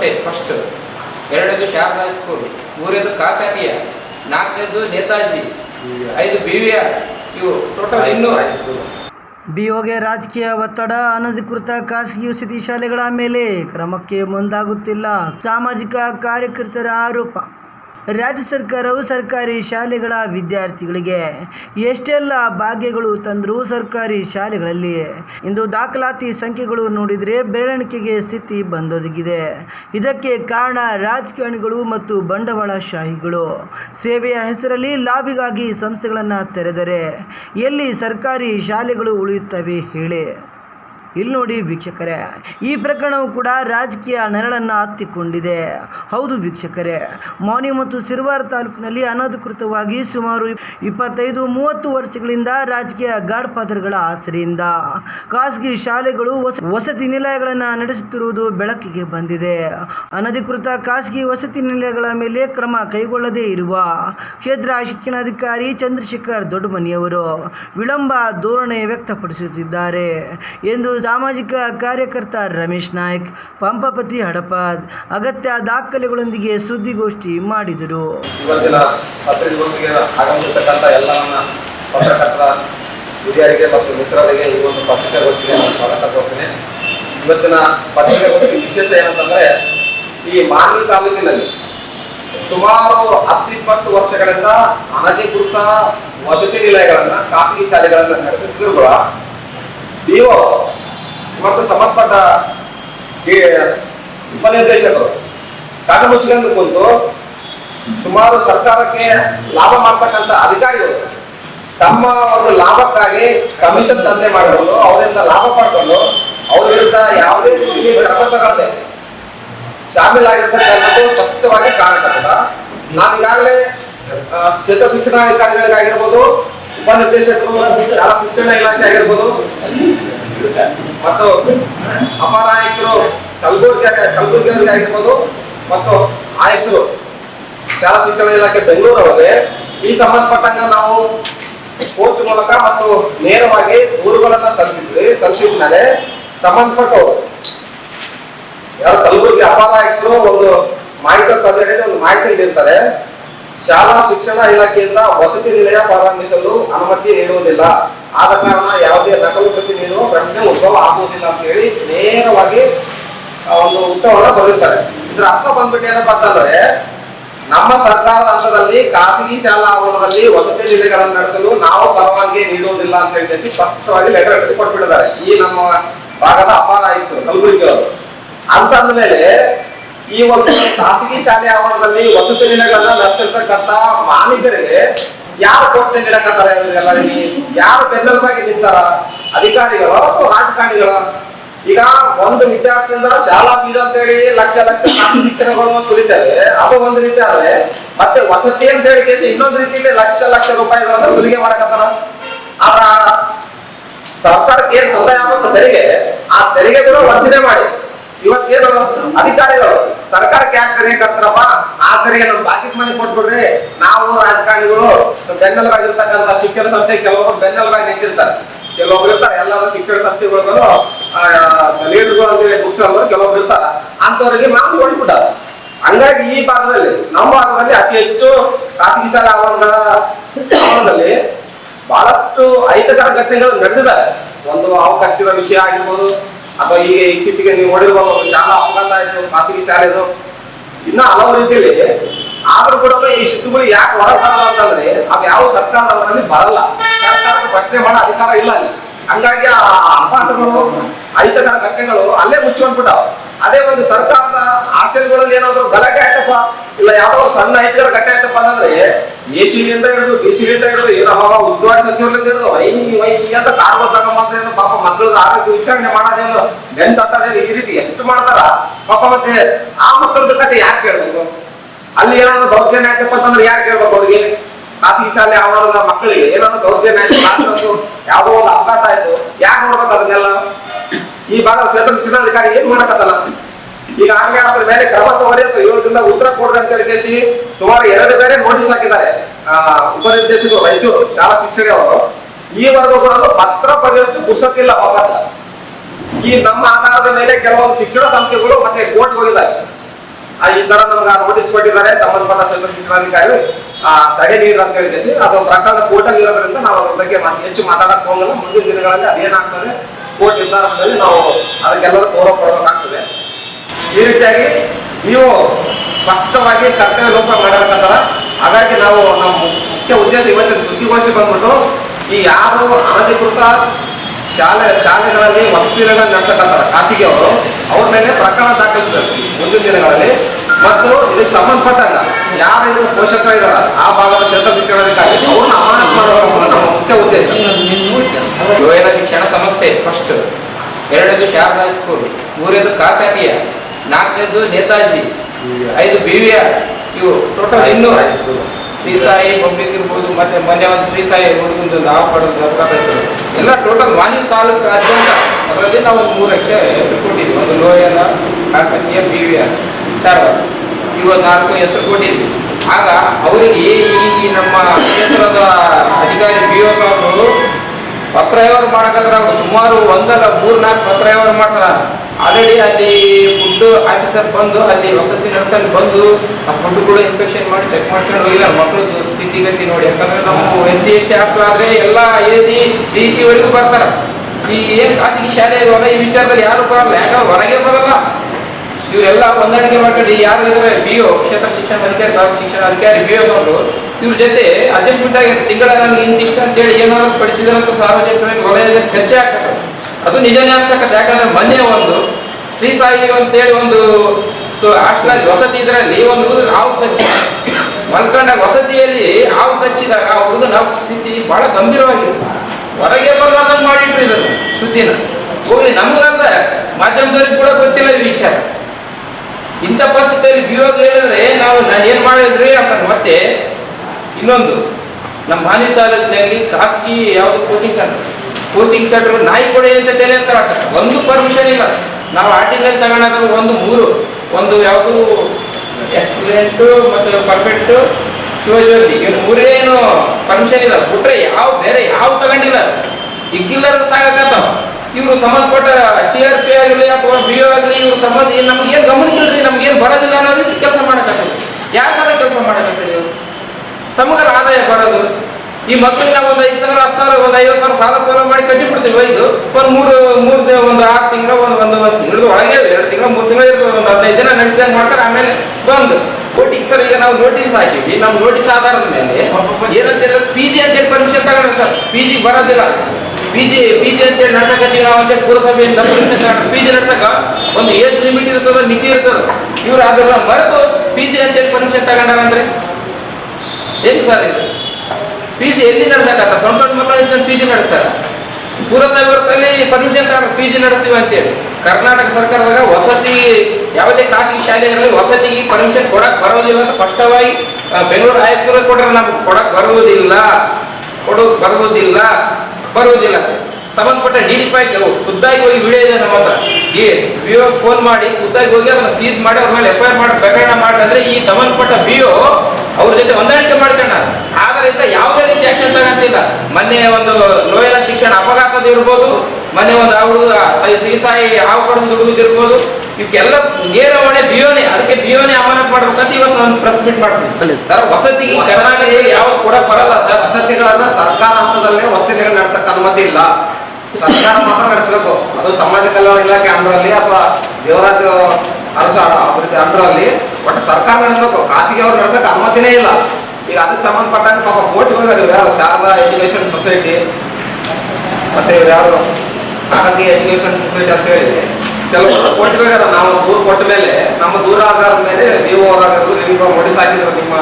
ಸಂಸ್ಥೆ ಫಸ್ಟ್ ಎರಡನೇದು ಶಾರದಾ ಸ್ಕೂಲ್ ಮೂರನೇದು ಕಾಕತೀಯ ನಾಲ್ಕನೇದು ನೇತಾಜಿ ಐದು ಬಿ ವಿ ಆರ್ ಇವು ಟೋಟಲ್ ಇನ್ನೂ ಬಿಒಗೆ ರಾಜಕೀಯ ಒತ್ತಡ ಅನಧಿಕೃತ ಖಾಸಗಿ ವಸತಿ ಶಾಲೆಗಳ ಮೇಲೆ ಕ್ರಮಕ್ಕೆ ಮುಂದಾಗುತ್ತಿಲ್ಲ. ಸಾಮಾಜಿಕ ಕಾರ್ಯಕರ್ತರ ಆರೋಪ. ರಾಜ್ಯ ಸರ್ಕಾರವು ಸರ್ಕಾರಿ ಶಾಲೆಗಳ ವಿದ್ಯಾರ್ಥಿಗಳಿಗೆ ಎಷ್ಟೆಲ್ಲ ಭಾಗ್ಯಗಳು ತಂದರೂ ಸರ್ಕಾರಿ ಶಾಲೆಗಳಲ್ಲಿ? ಇಂದು ದಾಖಲಾತಿ ಸಂಖ್ಯೆಗಳು ನೋಡಿದರೆ ಬೆರಳಿಕೆಗೆ ಸ್ಥಿತಿ ಬಂದೊದಗಿದೆ. ಇದಕ್ಕೆ ಕಾರಣ ರಾಜಕಾರಣಿಗಳು ಮತ್ತು ಬಂಡವಾಳಶಾಹಿಗಳು. ಸೇವೆಯ ಹೆಸರಲ್ಲಿ ಲಾಭಿಗಾಗಿ ಸಂಸ್ಥೆಗಳನ್ನು ತೆರೆದರೆ ಎಲ್ಲಿ ಸರ್ಕಾರಿ ಶಾಲೆಗಳು ಉಳಿಯುತ್ತವೆ ಹೇಳಿ. ಇಲ್ಲಿ ನೋಡಿ ವೀಕ್ಷಕರೇ, ಈ ಪ್ರಕರಣವು ಕೂಡ ರಾಜಕೀಯ ನೆರಳನ್ನು ಹತ್ತಿಕೊಂಡಿದೆ. ಹೌದು ವೀಕ್ಷಕರೇ ಮೌನಿ ಮತ್ತು ಸಿರುವಾರ ತಾಲೂಕಿನಲ್ಲಿ ಅನಧಿಕೃತವಾಗಿ ಸುಮಾರು ಇಪ್ಪತ್ತೈದು, ಮೂವತ್ತು ವರ್ಷಗಳಿಂದ ರಾಜಕೀಯ ಗಾಡ್ಫಾದರ್ಗಳ ಆಸರೆಯಿಂದ ಖಾಸಗಿ ಶಾಲೆಗಳು ವಸ- ವಸತಿ ನಿಲಯಗಳನ್ನು ನಡೆಸುತ್ತಿರುವುದು ಬೆಳಕಿಗೆ ಬಂದಿದೆ. ಅನಧಿಕೃತ ಖಾಸಗಿ ವಸತಿ ನಿಲಯಗಳ ಮೇಲೆ ಕ್ರಮ ಕೈಗೊಳ್ಳದೇ ಇರುವ ಕ್ಷೇತ್ರ ಶಿಕ್ಷಣಾಧಿಕಾರಿ ಚಂದ್ರಶೇಖರ್ ದೊಡ್ಡಮನಿಯವರು ವಿಳಂಬ ಧೋರಣೆ ವ್ಯಕ್ತಪಡಿಸುತ್ತಿದ್ದಾರೆ ಎಂದು ಸಾಮಾಜಿಕ ಕಾರ್ಯಕರ್ತ ರಮೇಶ್ ನಾಯ್ಕ್, ಪಂಪಪತಿ ಹಡಪಾದ್ ಅಗತ್ಯ ದಾಖಲೆಗಳೊಂದಿಗೆ ಸುದ್ದಿಗೋಷ್ಠಿ ಮಾಡಿದರು. ಹಿರಿಯರಿಗೆ ಮತ್ತು ಮಿತ್ರರಿಗೆ ಈ ಒಂದು ಪತ್ರಿಕಾಗೋಷ್ಠಿಗೆ ನಾನು ಸ್ವಾಗತ ಕೊಡ್ತೀನಿ ಇವತ್ತಿನ ಪತ್ರಿಕಾಗೋಷ್ಠಿ ವಿಶೇಷ ಏನಂತಂದ್ರೆ, ಈ ಮಾನ್ವಿ ತಾಲೂಕಿನಲ್ಲಿ ಸುಮಾರು ಹತ್ತಿಪ್ಪತ್ತು ವರ್ಷಗಳಿಂದ ಅನಧಿಕೃತ ವಸತಿ ನಿಲಯಗಳನ್ನ ಖಾಸಗಿ ಶಾಲೆಗಳನ್ನ ನಡೆಸುತ್ತಿರುವ ಡಿಒ ಮತ್ತು ಸಂಬಂಧಪಟ್ಟ ಈ ಉಪನಿರ್ದೇಶಕರು ಕಣ್ಣು ಮುಚ್ಚಿಕೊಂಡು ಕುಂತು ಸುಮಾರು ಸರ್ಕಾರಕ್ಕೆ ಲಾಭ ಮಾಡ್ತಕ್ಕಂಥ ಅಧಿಕಾರಿಗಳು ತಮ್ಮ ಒಂದು ಲಾಭಕ್ಕಾಗಿ ಕಮಿಷನ್ ದಂಧೆ ಮಾಡಿಕೊಂಡು ಅವರಿಂದ ಲಾಭ ಪಡ್ಕೊಂಡು ಅವ್ರ ವಿರುದ್ಧ ಯಾವುದೇ ರೀತಿ ಕ್ರಮ ತಗೊಳ್ಳದೆ ಶಾಮೀಲಾಗಿರ್ತಕ್ಕಂಥದ್ದು ಸ್ಪಷ್ಟವಾಗಿ ಕಾಣತಕ್ಕಂಥ ನಾನು ಈಗಾಗಲೇ ಕ್ಷೇತ್ರ ಶಿಕ್ಷಣಾಧಿಕಾರಿಗಳಿಗಾಗಿರ್ಬೋದು, ಉಪನಿರ್ದೇಶಕರು, ಶಾಲಾ ಶಿಕ್ಷಣ ಇಲಾಖೆ ಆಗಿರ್ಬೋದು ಮತ್ತು ಅಪರ ಆಯುಕ್ತರು ಕಲಬುರ್ಗಿ ಕಲಬುರಗಿ ಆಗಿರ್ಬೋದು ಮತ್ತು ಆಯುಕ್ತರು ಶಾಲಾ ಶಿಕ್ಷಣ ಇಲಾಖೆ ಬೆಂಗಳೂರು ಅವರಿಗೆ ಈ ಸಂಬಂಧಪಟ್ಟಂಗ ನಾವು ಪೋಸ್ಟ್ ಮೂಲಕ ಮತ್ತು ನೇರವಾಗಿ ದೂರುಗಳನ್ನ ಸಲ್ಲಿಸಿದ್ವಿ. ಸಲ್ಲಿಸಿದ ಮೇಲೆ ಸಂಬಂಧಪಟ್ಟು ಯಾರು ಕಲಬುರ್ಗಿ ಅಪಾರ ಆಯುಕ್ತರು ಒಂದು ಮಾಹಿತಿ ಒಂದು ಮಾಹಿತಿ ನೀಡಿರ್ತಾರೆ. ಶಾಲಾ ಶಿಕ್ಷಣ ಇಲಾಖೆಯಿಂದ ವಸತಿ ನಿಲಯ ಪ್ರಾರಂಭಿಸಲು ಅನುಮತಿ ನೀಡುವುದಿಲ್ಲ. ಆದ ಕಾರಣ ಯಾವುದೇ ನಕಲು ಪ್ರತಿ ನೀಡುವ ಪ್ರಶ್ನೆ ಉದ್ಭವ ಆಗುವುದಿಲ್ಲ ಅಂತ ಹೇಳಿ ನೇರವಾಗಿ ಒಂದು ಉತ್ತರವನ್ನ ಬರೆದಿರ್ತಾರೆ ಇದ್ರ ಅರ್ಥ ಬಂದ್ಬಿಟ್ಟು ಏನಪ್ಪಾ ಅಂತಂದ್ರೆ, ನಮ್ಮ ಸರ್ಕಾರದ ಹಂತದಲ್ಲಿ ಖಾಸಗಿ ಶಾಲಾ ಆವರಣದಲ್ಲಿ ವಸತಿ ನಿಲಯಗಳನ್ನು ನಡೆಸಲು ನಾವು ಪರವಾನಗಿ ನೀಡುವುದಿಲ್ಲ ಅಂತ ಹೇಳಿ ಸ್ಪಷ್ಟವಾಗಿ ಲೆಟರ್ ಕೊಟ್ಬಿಟ್ಟಿದ್ದಾರೆ. ಈ ನಮ್ಮ ಭಾಗದ ಅಪಾರ ಆಯಿತು ಕಲಬುರಗಿ ಅವರು. ಅಂತ ಅಂದ್ಮೇಲೆ ಈ ಒಂದು ಖಾಸಗಿ ಶಾಲೆ ಆವರಣದಲ್ಲಿ ವಸತಿ ನಿಲಯಗಳನ್ನ ನಡೆಸಿರ್ತಕ್ಕಂತ ಮಾಲೀಕರಿಗೆ ಯಾರು ಕೊರತೆ ನೀಡಕತ್ತಾರ ಯಾರು ಬೆನ್ನೆಲುಬಾಗಿ ನಿಂತಾರ? ಅಧಿಕಾರಿಗಳು ಅಥವಾ ರಾಜಕಾರಣಿಗಳ? ಈಗ ಒಂದು ವಿದ್ಯಾರ್ಥಿಯಿಂದ ಶಾಲಾ ಫೀಸ್ ಅಂತ ಹೇಳಿ ಲಕ್ಷ ಲಕ್ಷ ಶಿಕ್ಷಣಗಳು ಸುಲಿತೇವೆ. ಅದು ಒಂದು ರೀತಿ ಆದ್ರೆ ಮತ್ತೆ ವಸತಿ ಅಂತ ಹೇಳಿ ಕೇಸ ಇನ್ನೊಂದು ರೀತಿಯಲ್ಲಿ ಲಕ್ಷ ಲಕ್ಷ ರೂಪಾಯಿಗಳನ್ನ ಸುಲಿಗೆ ಮಾಡಕತ್ತಾರ. ಆದ್ರ ಸರ್ಕಾರಕ್ಕೆ ಏನ್ ಸಂದಾಯ ಆಗುತ್ತೆ ತೆರಿಗೆ? ಆ ತೆರಿಗೆಗಳು ವಂಚನೆ ಮಾಡಿ. ಇವತ್ತೇನು ಅಧಿಕಾರಿಗಳು? ಸರ್ಕಾರಕ್ಕೆ ಯಾಕೆ ತೆರಿಗೆ ಕಟ್ತಾರಪ್ಪ? ಆ ತೆರಿಗೆ ನಮ್ ಪಾಕೆಟ್ ಮನಿ ಕೊಟ್ಬಿಡ್ರಿ. ನಾವು ರಾಜಕಾರಣಿಗಳು ಬೆನ್ನೆಲುಬಾಗಿರ್ತಕ್ಕಂಥ ಶಿಕ್ಷಣ ಸಂಸ್ಥೆ ಕೆಲವೊಬ್ಬರು ಬೆನ್ನೆಲುಬಾಗಿ ನಿಂತಿರ್ತಾರೆ. ಕೆಲವೊಬ್ರು ಇರ್ತಾರೆ. ಎಲ್ಲರ ಶಿಕ್ಷಣ ಸಂಸ್ಥೆಗಳು ಲೀಡರ್ಗಳು ಅಂತೇಳಿ ಮುಗಿಸೋರು ಕೆಲವೊಬ್ರು ಇರ್ತಾರ. ಅಂತವರಿಗೆ ಮಾತು ಕೊಟ್ಬಿಟ್ಟಾರ ಹಂಗಾಗಿ ಈ ಭಾಗದಲ್ಲಿ, ನಮ್ಮ ಭಾಗದಲ್ಲಿ ಅತಿ ಹೆಚ್ಚು ಖಾಸಗಿ ಶಾಲಾ ಆವರಣದ ಆವರಣದಲ್ಲಿ ಬಹಳಷ್ಟು ಅಹಿತಕರ ಘಟನೆಗಳು ನಡೆದಿದ್ದಾರೆ. ಒಂದು ಅವಕಾಶದ ವಿಷಯ ಆಗಿರ್ಬೋದು ಅಥವಾ ಈಗ ಇತ್ತೀಚೆಗೆ ನೀವು ನೋಡಿರ್ಬೋದು ಶಾಲಾ ಅಪಘಾತ ಆಯ್ತು, ಖಾಸಗಿ ಶಾಲೆದು ಇನ್ನ ಹಲವು ರೀತಿಯಲ್ಲಿ ಆದ್ರೂ ಕೂಡ ಈ ಶಿಸ್ತುಗಳು ಯಾಕೆ ಹೊರತಾರ ಅಂತಂದ್ರೆ, ಅವ್ ಯಾವ ಸರ್ಕಾರದಲ್ಲಿ ಬರಲ್ಲ. ಸರ್ಕಾರಕ್ಕೆ ಪ್ರಶ್ನೆ ಮಾಡೋ ಅಧಿಕಾರ ಇಲ್ಲ ಅಲ್ಲಿ. ಹಂಗಾಗಿ ಆ ಅಪಘಾತಗಳು, ಅಹಿತಕರ ಘಟನೆಗಳು ಅಲ್ಲೇ ಮುಚ್ಚುವಂದ್ಬಿಟ್ಟಾವ ಅದೇ ಒಂದು ಸರ್ಕಾರದ ಆಚರಣೆಗಳಲ್ಲಿ ಏನಾದ್ರು ಗಲಾಟೆ ಆಯ್ತಪ್ಪ? ಇಲ್ಲ, ಯಾವ್ದೋ ಸಣ್ಣ ಅಹಿತಕರ ಘಟನೆ ಆಯ್ತಪ್ಪ ಅಂತಂದ್ರೆ ಎ ಸಿಲಿಂದ ಹಿಡಿದು ಡಿ ಸಿಲಿಂದ ಹಿಡಿದು ಏನೋ ಉಸ್ತುವಾರಿ ಸಚಿವರಿಂದ ಹಿಡಿದು ವೈ ವೈ ಅಂತ ಕಾರ್ ತಗೊಂಬಂದ್ರೇನು ಪಾಪ ಮಕ್ಕಳದ ಆರೋಗ್ಯ ವಿಚಾರಣೆ ಮಾಡೋದೇನು? ಬೆನ್ ತಟ್ಟದೇನು? ಈ ರೀತಿ ಎಷ್ಟು ಮಾಡ್ತಾರ? ಪಾಪ ಮತ್ತೆ ಆ ಮಕ್ಕಳದ ಕತೆ ಯಾಕೆ ಕೇಳ್ಬೇಕು? ಅಲ್ಲಿ ಏನಾದ್ರು ದೌರ್ಜನ್ಯ ಆಯ್ತಪ್ಪ ಅಂತಂದ್ರೆ ಯಾರು ಕೇಳ್ಬೇಕು ಅವ್ರಿಗೆ? ಖಾಸಗಿ ಶಾಲೆ ಆವರಣದ ಮಕ್ಕಳಿಗೆ ಏನಾದ್ರು ದೌರ್ಜನ್ಯ ಆಯ್ತು? ಯಾವುದೋ ಒಂದು ಅಪಘಾತ ಆಯ್ತು? ಯಾಕೆ ನೋಡ್ಬೇಕು ಅದನ್ನೆಲ್ಲ? ಈ ಭಾಗದ ಕ್ಷೇತ್ರ ಶಿಕ್ಷಣಾಧಿಕಾರಿ ಏನ್ ಮಾಡಕತ್ತಲ್ಲ? ಈಗ ಆಮೇಲೆ ಅದ್ರ ಮೇಲೆ ಕ್ರಮ ತಗೋರಿ ಅಂತ ಏಳು ದಿನ ಉತ್ತರ ಕೊಡ್ರಿ ಅಂತ ಹೇಳಿ ಸುಮಾರು ಎರಡು ಬೇರೆ ನೋಟಿಸ್ ಹಾಕಿದ್ದಾರೆ. ಆ, ಉಪನಿರ್ದೇಶಕರು ರೈತರು ಶಾಲಾ ಶಿಕ್ಷಣ ಅವರು. ಈವರೆಗೂ ಕೂಡ ಪತ್ರ ಪಡೆಯಷ್ಟು ಪುಸ್ತಕಿಲ್ಲ ಪಾಪ. ಈ ನಮ್ಮ ಆಧಾರದ ಮೇಲೆ ಕೆಲವೊಂದು ಶಿಕ್ಷಣ ಸಂಸ್ಥೆಗಳು ಮತ್ತೆ ಕೋರ್ಟ್ ಹೋಗಿದ್ದಾರೆ. ಈ ತರ ನಮ್ಗೆ ನೋಟಿಸ್ ಕೊಟ್ಟಿದ್ದಾರೆ ಸಂಬಂಧಪಟ್ಟ ಶಿಕ್ಷಣಾಧಿಕಾರಿ ಆ, ತಡೆ ನೀಡ್ರಿ ಅಂತ ಹೇಳಿಸಿ ಅದು ಪ್ರಕರಣ ಕೋರ್ಟಲ್ಲಿ ಇರೋದ್ರಿಂದ ನಾವು ಅದ್ರ ಬಗ್ಗೆ ಹೆಚ್ಚು ಮಾತಾಡಕ್ ಹೋಗಲ್ಲ. ಮುಂದಿನ ದಿನಗಳಲ್ಲಿ ಅದೇನಾಗ್ತದೆ ಕೋರ್ಟ್ ನಿರ್ಧಾರದಲ್ಲಿ ನಾವು ಅದಕ್ಕೆಲ್ಲರೂ ಗೌರವ ಕೊಡಬೇಕಾಗ್ತದೆ. ಈ ರೀತಿಯಾಗಿ ನೀವು ಸ್ಪಷ್ಟವಾಗಿ ಕರ್ತವ್ಯ ಲೋಪ ಮಾಡಬೇಕಂತಾರ ಹಾಗಾಗಿ ನಾವು ನಮ್ಮ ಮುಖ್ಯ ಉದ್ದೇಶ ಇವತ್ತಿನ ಸುದ್ದಿಗೋಷ್ಠಿ ಬಂದ್ಬಿಟ್ಟು ಈ ಯಾರು ಅನಧಿಕೃತ ಶಾಲೆ, ಶಾಲೆಗಳಲ್ಲಿ ವಸತಿಗಳನ್ನ ನಡೆಸಕತ್ತಾರ ಖಾಸಗಿ ಅವರು, ಅವ್ರ ಮೇಲೆ ಪ್ರಕರಣ ದಾಖಲಿಸಬೇಕು ಮುಂದಿನ ದಿನಗಳಲ್ಲಿ. ಮತ್ತು ಇದಕ್ಕೆ ಸಂಬಂಧಪಟ್ಟಂಗ ಯಾರು ಇದಕ್ಕೆ ಪೋಷಕರು ಇದಾರ, ಆ ಭಾಗದ ಕ್ಷೇತ್ರ ಶಿಕ್ಷಣಾಧಿಕಾರಿ, ಅವ್ರನ್ನ ಅಮಾನತ್ ಅನ್ನೋದು ನಮ್ಮ ಮುಖ್ಯ ಉದ್ದೇಶ. ಶಿಕ್ಷಣ ಸಂಸ್ಥೆ ಫಸ್ಟ್ ಎರಡನೇದು ಶಾರದಾ ಸ್ಕೂಲ್ ಮೂರನೇದು ಕಾಕತೀಯ. ನಾಲ್ಕನೇದು ನೇತಾಜಿ. ಐದು ಬಿ ವಿ ಆರ್ ಇವು ಟೋಟಲ್ ಇನ್ನೂ ಶ್ರೀ ಸಾಯಿ ಪಬ್ಲಿಕ್ ಇರ್ಬೋದು ಮತ್ತೆ ಮೊನ್ನೆ ಒಂದು ಶ್ರೀ ಸಾಯಿ ಹುಡುಗಂದು ನಾವು ಪಡೆದು. ಎಲ್ಲ ಟೋಟಲ್ ಮಾನ್ಯ ತಾಲೂಕು ಆದ್ಯಂತ ಅದರಲ್ಲಿ ನಾವು ಒಂದು ಮೂರು ಲಕ್ಷ ಹೆಸರು ಕೊಟ್ಟಿದ್ವಿ. ಒಂದು ಲೋಯನ Kakatiya B V R Sharada ಇವು ನಾಲ್ಕು ಹೆಸರು ಕೊಟ್ಟಿದ್ವಿ. ಆಗ ಅವರಿಗೆ ಪತ್ರ ವ್ಯವಹಾರ ಮಾಡಕಂದ್ರೆ ಅವ್ರು ಸುಮಾರು ಒಂದಲ್ಲ ಮೂರ್, ನಾಲ್ಕು ಪತ್ರ ವ್ಯವಹಾರ ಮಾಡ್ತಾರ. ಆಲ್ರೆಡಿ ಅಲ್ಲಿ ಫುಡ್ ಆಫೀಸರ್ ಬಂದು, ಅಲ್ಲಿ ವಸತಿ ನರ್ಸಲ್ಲಿ ಬಂದು, ಆ ಫುಡ್ಗಳು ಇನ್ಫೆಕ್ಷನ್ ಮಾಡಿ ಚೆಕ್ ಮಾಡ್ಕೊಂಡು ಹೋಗಿಲ್ಲ ಮಕ್ಕಳದ್ದು ಸ್ಥಿತಿಗತಿ ನೋಡಿ. ಯಾಕಂದ್ರೆ ನಮ್ಮ S C S T hostel ಆದ್ರೆ ಎಲ್ಲ ಎ ಸಿ ಡಿ ಸಿ ವರೆಗೂ ಬರ್ತಾರ. ಈ ಏನ್ ಖಾಸಗಿ ಶಾಲೆ ಇರುವಲ್ಲ, ಈ ವಿಚಾರದಲ್ಲಿ ಯಾರು ಬರಲ್ಲ. ಯಾಕಂದ್ರೆ ಹೊರಗೆ ಬರಲ್ಲ. ಇವರೆಲ್ಲ ಹೊಂದಾಣಿಕೆ ಮಾಡ್ಕೊಂಡು ಯಾರು ಇದ್ರೆ ಬಿ ಒ ಕ್ಷೇತ್ರ ಶಿಕ್ಷಣ ಅಧಿಕಾರಿ, ತಾಲೂಕು ಶಿಕ್ಷಣ ಅಧಿಕಾರಿ ಬಿ ಅವರು ಇವ್ರ ಜೊತೆ ಅಡ್ಜಸ್ಟ್ಮೆಂಟ್ ಆಗಿ ತಿಂಗಳ ನನಗೆ ಇಂತಿಷ್ಟ ಅಂತೇಳಿ ಏನಾದ್ರು ಅಂತ ಸಾರ್ವಜನಿಕರಲ್ಲಿ ವಲಯದಲ್ಲಿ ಚರ್ಚೆ ಆಗ್ತದೆ. ಅದು ನಿಜನೇ ಅನ್ಸಕತ್ತೆ. ಯಾಕಂದ್ರೆ ಮೊನ್ನೆ ಒಂದು ಶ್ರೀ ಸಾಯಿ ಅಂತೇಳಿ ಒಂದು ಹಾಸ್ಟೆಲ್ ವಸತಿ ಇದರಲ್ಲಿ ಒಂದು ಹುಡುಗ ಹಾವು ಕಚ್ಚಿ ಮಲ್ಕೊಂಡಾಗ ವಸತಿಯಲ್ಲಿ ಹಾವು ಕಚ್ಚಿದಾಗ ಆ ಹುಡುಗನ ಸ್ಥಿತಿ ಬಹಳ ಗಂಭೀರವಾಗಿತ್ತು. ಹೊರಗೆ ಬರಲಾರ್ದಂಗೆ ಮಾಡಿಟ್ರು ಇದನ್ನು ಸುದ್ದಿನ ಹೋಗ್ಲಿ, ನಮಗಂತ ಮಾಧ್ಯಮದವ್ರಿಗೆ ಕೂಡ ಗೊತ್ತಿಲ್ಲ ಈ ವಿಚಾರ. ಇಂಥ ಪರಿಸ್ಥಿತಿಯಲ್ಲಿ ಬಿಯೋಗ ಹೇಳಿದ್ರೆ ನಾವು ನಾನು ಏನು ಮಾಡಿದ್ರಿ ಅಂತ ಮತ್ತೆ ಇನ್ನೊಂದು, ನಮ್ಮ ಮಾನ್ಯ ತಾಲೂಕಿನಲ್ಲಿ ಖಾಸಗಿ ಯಾವುದು ಕೋಚಿಂಗ್ ಸೆಂಟರ್ ಕೋಚಿಂಗ್ ಸೆಂಟರ್ ನಾಯಿ ಕೊಡಿ ಅಂತ ತೆಲೆ ಅಂತ. ಒಂದು ಪರ್ಮಿಷನ್ ಇಲ್ಲ. ನಾವು ಆರ್ಟಿನಲ್ಲಿ ತಗೊಂಡಾಗ ಒಂದು ಮೂರು, ಒಂದು ಯಾವುದು ಎಕ್ಸಲೆಂಟು ಮತ್ತು ಪರ್ಫೆಕ್ಟು ಶಿವಜ್ಯೋತಿ ಇವ್ರು ಮೂರೇನು ಪರ್ಮಿಷನ್ ಇಲ್ಲ. ಬಿಟ್ರೆ ಯಾವ, ಬೇರೆ ಯಾವ ತಗೊಂಡಿಲ್ಲ. ಇಗ್ಗಿಲ್ಲದ ಸಾಗಕತ್ತಾವ ಇವರು ಸಂಬಂಧಪಟ್ಟ ಸಿ ಆರ್ ಪಿ ಆಗಲಿ ಅಥವಾ ಬಿ ಒ ಆಗಲಿ ಇವ್ರ ಸಂಬಂಧ ನಮ್ಗೆ ಏನು ಗಮನಕ್ಕಿಲ್ಲ ರೀ ನಮ್ಗೇನು ಬರೋದಿಲ್ಲ ಅನ್ನೋ ರೀತಿ ಕೆಲಸ ಮಾಡಕತ್ತೀವಿ ಯಾವ ಸಲ ಕೆಲಸ ಮಾಡಕತ್ತೀರಿ ತಮಗರ ಆದಾಯ ಬರೋದು. ಈ ಮಕ್ಕಳಿಗೆ ನಾವು ಒಂದು ಐದು ಸಾವಿರ, ಹತ್ತು ಸಾವಿರ, ಒಂದು ಐವತ್ತು ಸಾವಿರ ಸಾಲ ಸಾಲ ಮಾಡಿ ಕಟ್ಟಿ ಬಿಡ್ತೀವಿ ಒಯ್ದು ಒಂದು ಮೂರು ಮೂರು ಒಂದು ಆರು ತಿಂಗಳ, ಒಂದು ಒಂದು ಒಂದು ತಿಂಗಳು ಒಳಗೆ ಎರಡು ತಿಂಗಳ, ಮೂರು ತಿಂಗಳು ಇರ್ತದೆ ಒಂದು ಹದಿನೈದು ದಿನ ನಡೆಸಿದಂಗೆ ಮಾಡ್ತಾರೆ? ಆಮೇಲೆ ಬಂದು ಒಟ್ಟಿಗೆ ಸರ್, ಈಗ ನಾವು ನೋಟಿಸ್ ಹಾಕಿವಿ ನಮ್ಮ ನೋಟಿಸ್ ಆಧಾರದ ಮೇಲೆ ಏನಂತ ಪಿ ಜಿ ಅಂತೇಳಿ ಪರ್ಮಿಷನ್ ತಗೊಂಡ್ರೆ ಸರ್ ಪಿ ಜಿ ಬರೋದಿಲ್ಲ. ಪಿ ಜಿ ಪಿ ಜಿ ಅಂತೇಳಿ ನಡ್ಸಕತ್ತೀವಿ ನಾವು ಅಂತೇಳಿ ಪುರಸಭೆಯಿಂದ ಪಿ ಜಿ ನಡ್ಸಕ ಒಂದು ಏಜ್ ಲಿಮಿಟ್ ಇರ್ತದ, ಮಿತಿ ಇರ್ತದ. ಇವ್ರು ಅದನ್ನ ಮರೆತು ಪಿ ಜಿ ಅಂತೇಳಿ ಪರ್ಮಿಷನ್ ತಗೊಂಡಾರ ಅಂದ್ರೆ ಹೆಂಗ್ ಸರ್ ಇದು? ಪಿ ಜಿ ಎಲ್ಲಿ ನಡೆಸಕತ್ತ ಸಣ್ಣ ಸಣ್ಣ ಮಕ್ಕಳು ಪಿ ಜಿ ನಡೆಸ್ತಾರ ಪುರಸಭೆಯಲ್ಲಿ ಪರ್ಮಿಷನ್ ತಗೊಂಡು ಪಿ ಜಿ ನಡೆಸ್ತೀವಿ ಅಂತೇಳಿ. ಕರ್ನಾಟಕ ಸರ್ಕಾರದಾಗ ವಸತಿ, ಯಾವುದೇ ಖಾಸಗಿ ಶಾಲೆ ಇರಲಿ ವಸತಿಗೆ ಪರ್ಮಿಷನ್ ಕೊಡಕ್ ಬರೋದಿಲ್ಲ ಅಂತ ಸ್ಪಷ್ಟವಾಗಿ ಬೆಂಗಳೂರು ಆಯುಕ್ತರು ಕೊಡ್ರೆ ನಮ್ಗೆ ಕೊಡಕ್ ಬರುವುದಿಲ್ಲ. ಕೊಡೋಕ್ ಬರುವುದಿಲ್ಲ. ಬರುವುದಿಲ್ಲ ಸಂಬಂಧಪಟ್ಟ ಡಿ ಡಿ ಪೈ ಖುದ್ದಾಗಿ ಹೋಗಿ ವಿಡಿಯೋ ಇದೆ ನಮ್ಮ ಹತ್ರ. ಈ ಓ ಫೋನ್ ಮಾಡಿ, ಖುದ್ದಾಗಿ ಹೋಗಿ ಅದನ್ನ ಸೀಸ್ ಮಾಡಿ, ಅವ್ರ ಮೇಲೆ ಎಫ್ ಐ ಆರ್ ಮಾಡಿ, ಪ್ರಕರಣ ಮಾಡಿ ಅಂದ್ರೆ ಈ ಸಂಬಂಧಪಟ್ಟ ಬಿಒ ಅವ್ರ ಜೊತೆ ಹೊಂದಾಣಿಕೆ ಮಾಡ್ಕೊಂಡ. ಆದ್ದರಿಂದ ಯಾವುದೇ ರೀತಿ ಆಕ್ಷನ್ ತಗಂತಿಲ್ಲ. ಮೊನ್ನೆ ಒಂದು ಲೋಯರ ಶಿಕ್ಷಣ ಅಪಘಾತದ ಇರ್ಬೋದು ಮೊನ್ನೆ ಒಂದು ಆ ಹುಡುಗ ಶ್ರೀ ಸಾಯಿ ಹಾವು ಕಡ್ದು ಹುಡುಗದಿರ್ಬೋದು ಇವಕ್ಕೆಲ್ಲ ನೇರ ಹೊಣೆ ಬಿಯೋನೆ ಅದಕ್ಕೆ ಬಿಯೋನೆ ಅಮಾನತ್ ಮಾಡ್ಬೇಕಂತ ಇವತ್ತು ನಾನು ಪ್ರೆಸ್ ಮೀಟ್ ಮಾಡ್ತೀನಿ. ಸರ್ ವಸತಿಗೆ ಕರ್ನಾಟಕದಲ್ಲಿ ಯಾವ ಕೂಡ ಬರಲ್ಲ ಸರ್. ವಸತಿಗಳನ್ನ ಸರ್ಕಾರ ಹಂತದಲ್ಲೇ ಒತ್ತಿಗೆ ನಡೆಸಕ್ ಅನುಮತಿ ಇಲ್ಲ. ಸರ್ಕಾರ ಮಾತ್ರ ನಡೆಸಬೇಕು. ಅದು ಸಮಾಜ ಕಲ್ಯಾಣ ಇಲಾಖೆ ಅಂಡರಲ್ಲಿ ಅಥವಾ ದೇವರಾಜ ಅರಸ ಅಭಿವೃದ್ಧಿ ಅಂಡರಲ್ಲಿ ಒಟ್ಟು ಸರ್ಕಾರ ನಡೆಸಬೇಕು. ಖಾಸಗಿ ಅವ್ರು ನಡೆಸಕ್ಕೆ ಅನುಮತಿನೇ ಇಲ್ಲ. ಈಗ ಅದಕ್ಕೆ ಸಂಬಂಧಪಟ್ಟಂಗೆ ಪಾಪ ಕೋರ್ಟ್ ಹೋಗಿದ್ದಾರೆ ಇವ್ರು ಯಾರು? ಶಾರದಾ ಎಜುಕೇಶನ್ ಸೊಸೈಟಿ ಮತ್ತೆ ಇವ್ರು ಯಾರು? ಕಾಕತಿ ಎಜುಕೇಶನ್ ಸೊಸೈಟಿ ಅಂತ ಹೇಳಿ. ಕೆಲವು ಕೋರ್ಟ್ ಹೋಗ್ಯಾರ ನಾವು ದೂರು ಕೊಟ್ಟ ಮೇಲೆ ನಮ್ಮ ದೂರ ಆಧಾರದ ಮೇಲೆ ನೀವು ಅವರಾಗಿರ್ಬೋದು ನಿಮ್ಗೆ ನೋಟಿಸ್ ಹಾಕಿದ್ರು ನಿಮ್ಮ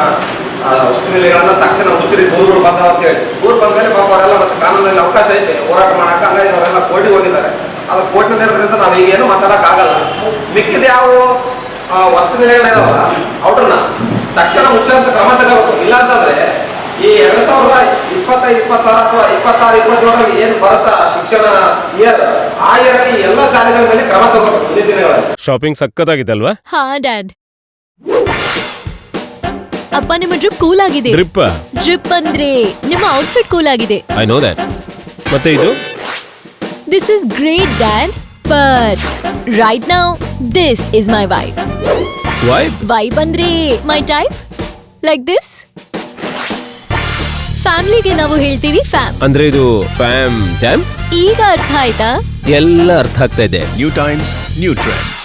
ಆ, ವಸ್ತುವಿಗಳನ್ನ ತಕ್ಷಣ ಉಚ್ಚರಿ ದೂರುಗಳು ಬಂದಾವ ಅಂತ ಹೇಳಿ. ದೂರು ಬಂದ ಮೇಲೆ ಪಾಪ ಅವರೆಲ್ಲ ಮತ್ತೆ ಕಾನೂನಲ್ಲಿ ಅವಕಾಶ ಐತೆ. ಹೋರಾಟ ಮಾಡಕ್ಕೆ ಹಂಗಾಗಿ ಅವರೆಲ್ಲ ಕೋರ್ಟಿಗೆ ಹೋಗಿದ್ದಾರೆ. ಅದು ಕೋರ್ಟ್ನಲ್ಲಿ ಇರೋದ್ರಿಂದ ನಾವು ಈಗೇನು ಮಾತಾಡಕ್ಕಾಗಲ್ಲ. ಮಿಕ್ಕಿದ ಯಾವ ವಸ್ತು ನಿಲಯಗಳಿದಾವಲ್ಲ ಅವ್ರನ್ನ ತಕ್ಷಣ ಮುಚ್ಚಂತ ಕ್ರಮ ತಗೋಬೇಕು. ಇಲ್ಲ ಅಂತಂದ್ರೆ ಈ ಎರಡ್ ಸಾವಿರದ ಇಪ್ಪತ್ತೈದು ಇಪ್ಪತ್ತಾರು ಅಥವಾ ಇಪ್ಪತ್ತಾರು ಇಪ್ಪತ್ತೇಳರಲ್ಲಿ ಏನು ಬರುತ್ತಾ ಶಿಕ್ಷಣ ಇಯರ್ ಆ ಇಯರ್ ಅಲ್ಲಿ ಎಲ್ಲ ಶಾಲೆಗಳ ಮೇಲೆ ಕ್ರಮ ತಗೋಬೇಕು ಮುಂದಿನ ದಿನಗಳಲ್ಲಿ. ಶಾಪಿಂಗ್ ಸಕ್ಕತ್ತಾಗಿದೆ ಅಲ್ವಾ? ಹಾ ಡ್ಯಾಡ್ ಅಪ್ಪ ನಿಮ್ಮ ಡ್ರಿಪ್ ಕೂಲ್ ಆಗಿದೆ. ಡ್ರಿಪ್ ಡ್ರಿಪ್ ಅಂದ್ರೆ ನಿಮ್ಮ ಔಟ್ಫಿಟ್ ಕೂಲ್ ಆಗಿದೆ. ಐ ನೋ ದಟ್ ಮತ್ತೆ ಇದು? This is great dad but right now this is my vibe vibe vibe ಅಂದ್ರೆ ಮೈ ಟೈಪ್ ಲೈಕ್ ದಿಸ್ ಫ್ಯಾಮಿಲಿಗೆ ನಾವು ಹೇಳ್ತೀವಿ ಫ್ಯಾಮ್ ಅಂದ್ರೆ ಇದು ಫ್ಯಾಮ್ ಜಾಮ್ ಈಗ ಅರ್ಥ ಆಯ್ತಾ? ಎಲ್ಲ ಅರ್ಥ ಆಗ್ತಾ ಇದೆ. New times new Trends.